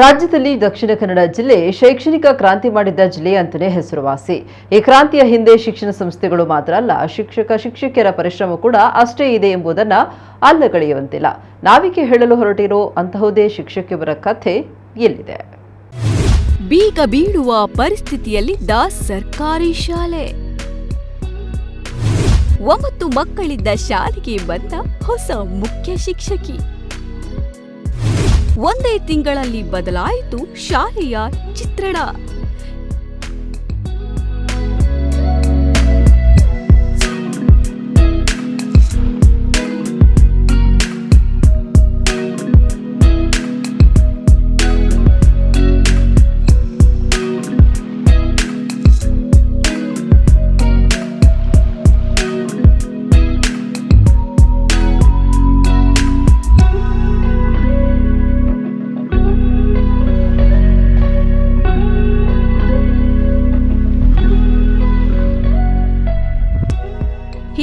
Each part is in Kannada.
ರಾಜ್ಯದಲ್ಲಿ ದಕ್ಷಿಣ ಕನ್ನಡ ಜಿಲ್ಲೆ ಶೈಕ್ಷಣಿಕ ಕ್ರಾಂತಿ ಮಾಡಿದ್ದ ಜಿಲ್ಲೆ ಅಂತಲೇ ಹೆಸರುವಾಸಿ. ಈ ಕ್ರಾಂತಿಯ ಹಿಂದೆ ಶಿಕ್ಷಣ ಸಂಸ್ಥೆಗಳು ಮಾತ್ರ ಅಲ್ಲ, ಶಿಕ್ಷಕ, ಶಿಕ್ಷಕಿಯರ ಪರಿಶ್ರಮ ಕೂಡ ಅಷ್ಟೇ ಇದೆ ಎಂಬುದನ್ನು ಅಲ್ಲಗಳೆಯುವಂತಿಲ್ಲ ನಾವಿಕೆ ಹೇಳಲು ಹೊರಟಿರೋ ಅಂತಹುದೇ ಶಿಕ್ಷಕಿಯವರ ಕಥೆ ಎಲ್ಲಿದೆ ಬೀಗ ಬೀಳುವ ಪರಿಸ್ಥಿತಿಯಲ್ಲಿದ್ದ ಸರ್ಕಾರಿ ಶಾಲೆ. ಒಂಬತ್ತು ಮಕ್ಕಳಿದ್ದ ಶಾಲೆಗೆ ಬಂದ ಹೊಸ ಮುಖ್ಯ ಶಿಕ್ಷಕಿ. ಒಂದೇ ತಿಂಗಳಲ್ಲಿ ಬದಲಾಯಿತು ಶಾಲೆಯ ಚಿತ್ರಣ.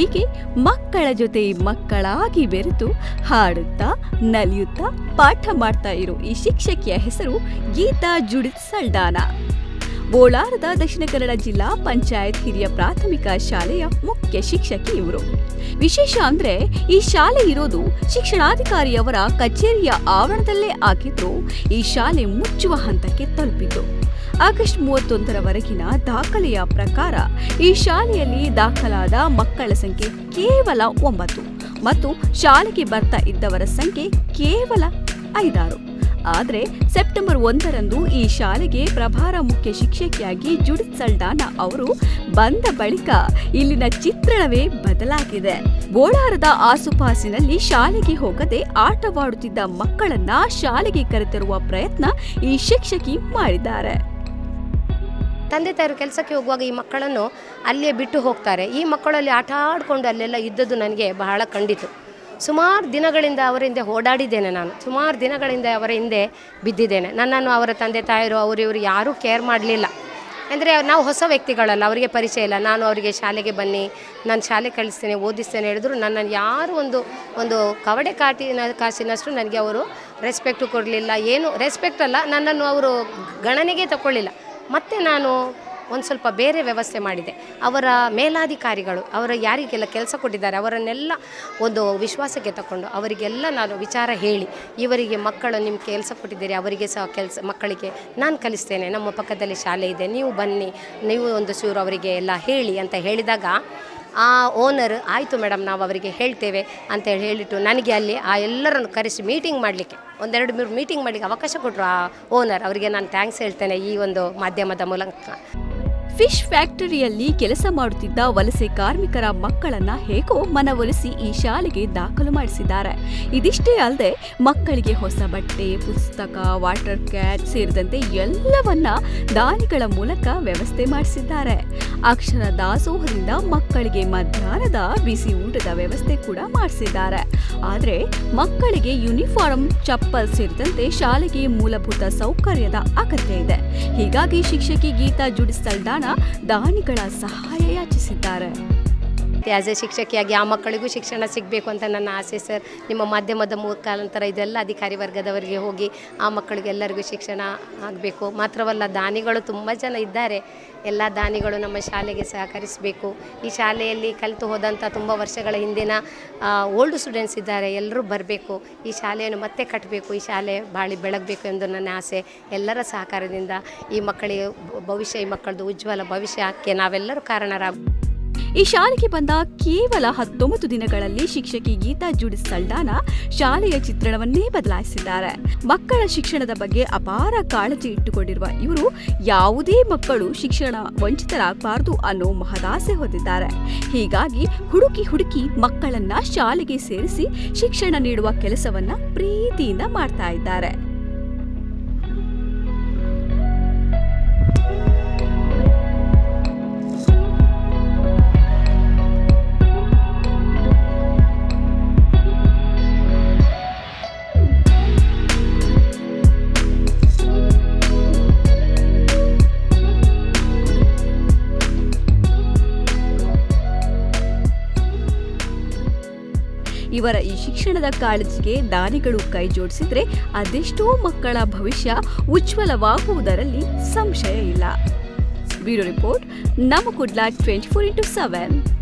ಹೀಗೆ ಮಕ್ಕಳ ಜೊತೆ ಮಕ್ಕಳಾಗಿ ಬೆರೆತು ಹಾಡುತ್ತಾ, ನಲಿಯುತ್ತಾ, ಪಾಠ ಮಾಡ್ತಾ ಇರೋ ಈ ಶಿಕ್ಷಕಿಯ ಹೆಸರು ಗೀತಾ ಜುಡಿತ್ ಸಲ್ಡಾನ. ಬೋಳಾರದ ದಕ್ಷಿಣ ಕನ್ನಡ ಜಿಲ್ಲಾ ಪಂಚಾಯತ್ ಹಿರಿಯ ಪ್ರಾಥಮಿಕ ಶಾಲೆಯ ಮುಖ್ಯ ಶಿಕ್ಷಕಿ ಇವರು. ವಿಶೇಷ ಅಂದ್ರೆ ಈ ಶಾಲೆ ಇರೋದು ಶಿಕ್ಷಣಾಧಿಕಾರಿಯವರ ಕಚೇರಿಯ ಆವರಣದಲ್ಲೇ ಆಗಿದ್ರು ಈ ಶಾಲೆ ಮುಚ್ಚುವ ಹಂತಕ್ಕೆ ತಲುಪಿತು ಆಗಸ್ಟ್ ಮೂವತ್ತೊಂದರವರೆಗಿನ ದಾಖಲೆಯ ಪ್ರಕಾರ ಈ ಶಾಲೆಯಲ್ಲಿ ದಾಖಲಾದ ಮಕ್ಕಳ ಸಂಖ್ಯೆ ಕೇವಲ ಒಂಬತ್ತು ಮತ್ತು ಶಾಲೆಗೆ ಬರ್ತಾ ಇದ್ದವರ ಸಂಖ್ಯೆ ಕೇವಲ ಐದಾರು. ಆದರೆ ಸೆಪ್ಟೆಂಬರ್ ಒಂದರಂದು ಈ ಶಾಲೆಗೆ ಪ್ರಭಾರ ಮುಖ್ಯ ಶಿಕ್ಷಕಿಯಾಗಿ ಜುಡಿತ್ ಸಲ್ಡಾನ ಅವರು ಬಂದ ಬಳಿಕ ಇಲ್ಲಿನ ಚಿತ್ರಣವೇ ಬದಲಾಗಿದೆ. ಗೋಳಾರದ ಆಸುಪಾಸಿನಲ್ಲಿ ಶಾಲೆಗೆ ಹೋಗದೆ ಆಟವಾಡುತ್ತಿದ್ದ ಮಕ್ಕಳನ್ನ ಶಾಲೆಗೆ ಕರೆತರುವ ಪ್ರಯತ್ನ ಈ ಶಿಕ್ಷಕಿ ಮಾಡಿದ್ದಾರೆ. ತಂದೆ ತಾಯಿರು ಕೆಲಸಕ್ಕೆ ಹೋಗುವಾಗ ಈ ಮಕ್ಕಳನ್ನು ಅಲ್ಲಿಯೇ ಬಿಟ್ಟು ಹೋಗ್ತಾರೆ. ಈ ಮಕ್ಕಳಲ್ಲಿ ಆಟ ಆಡಿಕೊಂಡು ಅಲ್ಲೆಲ್ಲ ಇದ್ದದ್ದು ನನಗೆ ಬಹಳ ಕಂಡಿತು. ಸುಮಾರು ದಿನಗಳಿಂದ ಅವರ ಹಿಂದೆ ಓಡಾಡಿದ್ದೇನೆ ನಾನು. ಸುಮಾರು ದಿನಗಳಿಂದ ಅವರ ಹಿಂದೆ ಬಿದ್ದಿದ್ದೇನೆ. ನನ್ನನ್ನು ಅವರ ತಂದೆ ತಾಯರು ಅವರು, ಇವರು ಯಾರೂ ಕೇರ್ ಮಾಡಲಿಲ್ಲ. ಅಂದರೆ ನಾವು ಹೊಸ ವ್ಯಕ್ತಿಗಳಲ್ಲ, ಅವರಿಗೆ ಪರಿಚಯ ಇಲ್ಲ. ನಾನು ಅವರಿಗೆ ಶಾಲೆಗೆ ಬನ್ನಿ, ನಾನು ಶಾಲೆ ಕಳಿಸ್ತೇನೆ, ಓದಿಸ್ತೇನೆ ಹೇಳಿದ್ರು ನನ್ನನ್ನು ಯಾರು ಒಂದು ಒಂದು ಕವಡೆ ಕಾಟಿನ, ಕಾಸಿನಷ್ಟು ನನಗೆ ಅವರು ರೆಸ್ಪೆಕ್ಟು ಕೊಡಲಿಲ್ಲ. ಏನು ರೆಸ್ಪೆಕ್ಟ್ ಅಲ್ಲ, ನನ್ನನ್ನು ಅವರು ಗಣನೆಗೆ ತಗೊಳ್ಳಿಲ್ಲ ಮತ್ತೆ ನಾನು ಒಂದು ಸ್ವಲ್ಪ ಬೇರೆ ವ್ಯವಸ್ಥೆ ಮಾಡಿದೆ. ಅವರ ಮೇಲಾಧಿಕಾರಿಗಳು, ಅವರ ಯಾರಿಗೆಲ್ಲ ಕೆಲಸ ಕೊಟ್ಟಿದ್ದಾರೆ, ಅವರನ್ನೆಲ್ಲ ಒಂದು ವಿಶ್ವಾಸಕ್ಕೆ ತಗೊಂಡು ಅವರಿಗೆಲ್ಲ ನಾನು ವಿಚಾರ ಹೇಳಿ, ಇವರಿಗೆ ಮಕ್ಕಳು ನಿಮ್ಮ ಕೆಲಸ ಕೊಟ್ಟಿದ್ದೀರಿ, ಅವರಿಗೆ ಸಹ ಕೆಲಸ, ಮಕ್ಕಳಿಗೆ ನಾನು ಕಲಿಸ್ತೇನೆ, ನಮ್ಮ ಪಕ್ಕದಲ್ಲಿ ಶಾಲೆ ಇದೆ, ನೀವು ಬನ್ನಿ, ನೀವು ಒಂದು ಸೂರು ಅವರಿಗೆ ಎಲ್ಲ ಹೇಳಿ ಅಂತ ಹೇಳಿದಾಗ, ಆ ಓನರ್, ಆಯಿತು ಮೇಡಮ್ ನಾವು ಅವರಿಗೆ ಹೇಳ್ತೇವೆ ಅಂತ ಹೇಳಿಟ್ಟು ನನಗೆ ಅಲ್ಲಿ ಆ ಎಲ್ಲರನ್ನು ಕರೆಸಿ ಮೀಟಿಂಗ್ ಮಾಡಲಿಕ್ಕೆ, ಒಂದೆರಡು ಮೂರು ಮೀಟಿಂಗ್ ಮಾಡಲಿಕ್ಕೆ ಅವಕಾಶ ಕೊಟ್ಟರು ಆ ಓನರ್. ಅವರಿಗೆ ನಾನು ಥ್ಯಾಂಕ್ಸ್ ಹೇಳ್ತೇನೆ ಈ ಒಂದು ಮಾಧ್ಯಮದ ಮೂಲಕ. ಫಿಶ್ ಫ್ಯಾಕ್ಟರಿಯಲ್ಲಿ ಕೆಲಸ ಮಾಡುತ್ತಿದ್ದ ವಲಸೆ ಕಾರ್ಮಿಕರ ಮಕ್ಕಳನ್ನ ಹೇಗೋ ಮನವೊಲಿಸಿ ಈ ಶಾಲೆಗೆ ದಾಖಲು ಮಾಡಿಸಿದ್ದಾರೆ. ಇದಿಷ್ಟೇ ಅಲ್ಲದೆ, ಮಕ್ಕಳಿಗೆ ಹೊಸ ಬಟ್ಟೆ, ಪುಸ್ತಕ, ವಾಟರ್ ಕ್ಯಾಚ್ ಸೇರಿದಂತೆ ಎಲ್ಲವನ್ನ ದಾನಿಗಳ ಮೂಲಕ ವ್ಯವಸ್ಥೆ ಮಾಡಿಸಿದ್ದಾರೆ. ಅಕ್ಷರ ದಾಸೋಹದಿಂದ ಮಕ್ಕಳಿಗೆ ಮಧ್ಯಾಹ್ನದ ಬಿಸಿ ಊಟದ ವ್ಯವಸ್ಥೆ ಕೂಡ ಮಾಡಿಸಿದ್ದಾರೆ. ಆದರೆ, ಮಕ್ಕಳಿಗೆ ಯೂನಿಫಾರ್ಮ್, ಚಪ್ಪಲ್ ಸೇರಿದಂತೆ ಶಾಲೆಗೆ ಮೂಲಭೂತ ಸೌಕರ್ಯದ ಅಗತ್ಯ ಇದೆ. ಹೀಗಾಗಿ ಶಿಕ್ಷಕಿ ಗೀತಾ ಜುಡಿಸಲ್ಡಾನ ದಾನಿಗಳ ಸಹಾಯ ಯಾಚಿಸಿದ್ದಾರೆ. ಆ್ಯಸ್ ಎ ಶಿಕ್ಷಕಿಯಾಗಿ ಆ ಮಕ್ಕಳಿಗೂ ಶಿಕ್ಷಣ ಸಿಗಬೇಕು ಅಂತ ನನ್ನ ಆಸೆ ಸರ್. ನಿಮ್ಮ ಮಾಧ್ಯಮದ ಮುಖಾಂತರ ಇದೆಲ್ಲ ಅಧಿಕಾರಿ ವರ್ಗದವರಿಗೆ ಹೋಗಿ ಆ ಮಕ್ಕಳಿಗೆಲ್ಲರಿಗೂ ಶಿಕ್ಷಣ ಆಗಬೇಕು. ಮಾತ್ರವಲ್ಲ ದಾನಿಗಳು ತುಂಬ ಜನ ಇದ್ದಾರೆ. ಎಲ್ಲ ದಾನಿಗಳು ನಮ್ಮ ಶಾಲೆಗೆ ಸಹಕರಿಸಬೇಕು. ಈ ಶಾಲೆಯಲ್ಲಿ ಕಲಿತು ಹೋದಂಥ ತುಂಬ ವರ್ಷಗಳ ಹಿಂದಿನ ಓಲ್ಡ್ ಸ್ಟೂಡೆಂಟ್ಸ್ ಇದ್ದಾರೆ. ಎಲ್ಲರೂ ಬರಬೇಕು. ಈ ಶಾಲೆಯನ್ನು ಮತ್ತೆ ಕಟ್ಟಬೇಕು. ಈ ಶಾಲೆ ಬಾಳಿ ಬೆಳಗಬೇಕು ಎಂದು ನನ್ನ ಆಸೆ. ಎಲ್ಲರ ಸಹಕಾರದಿಂದ ಈ ಮಕ್ಕಳಿಗೆ ಭವಿಷ್ಯ, ಈ ಮಕ್ಕಳದು ಉಜ್ವಲ ಭವಿಷ್ಯಕ್ಕೆ ನಾವೆಲ್ಲರೂ ಕಾರಣರಾಗ ಈ ಶಾಲೆಗೆ ಬಂದ ಕೇವಲ ಹತ್ತೊಂಬತ್ತು ದಿನಗಳಲ್ಲಿ ಶಿಕ್ಷಕಿ ಗೀತಾ ಜುಡಿಸ್ ಸಲ್ಡಾನ ಶಾಲೆಯ ಚಿತ್ರಣವನ್ನೇ ಬದಲಾಯಿಸಿದ್ದಾರೆ. ಮಕ್ಕಳ ಶಿಕ್ಷಣದ ಬಗ್ಗೆ ಅಪಾರ ಕಾಳಜಿ ಇಟ್ಟುಕೊಂಡಿರುವ ಇವರು ಯಾವುದೇ ಮಕ್ಕಳು ಶಿಕ್ಷಣ ವಂಚಿತರಾಗಬಾರದು ಅನ್ನೋ ಮಹದಾಸೆ ಹೊಂದಿದ್ದಾರೆ. ಹೀಗಾಗಿ ಹುಡುಕಿ ಹುಡುಕಿ ಮಕ್ಕಳನ್ನ ಶಾಲೆಗೆ ಸೇರಿಸಿ ಶಿಕ್ಷಣ ನೀಡುವ ಕೆಲಸವನ್ನ ಪ್ರೀತಿಯಿಂದ ಮಾಡ್ತಾ ಇದ್ದಾರೆ. ಇವರ ಈ ಶಿಕ್ಷಣದ ಕಾಳಜಿಗೆ ದಾನಿಗಳು ಕೈ ಜೋಡಿಸಿದ್ರೆ ಅದೆಷ್ಟೋ ಮಕ್ಕಳ ಭವಿಷ್ಯ ಉಜ್ವಲವಾಗುವುದರಲ್ಲಿ ಸಂಶಯ ಇಲ್ಲ. ಬ್ಯೂರೋ ರಿಪೋರ್ಟ್, ನಮ್ಮ Kudla twenty four into seven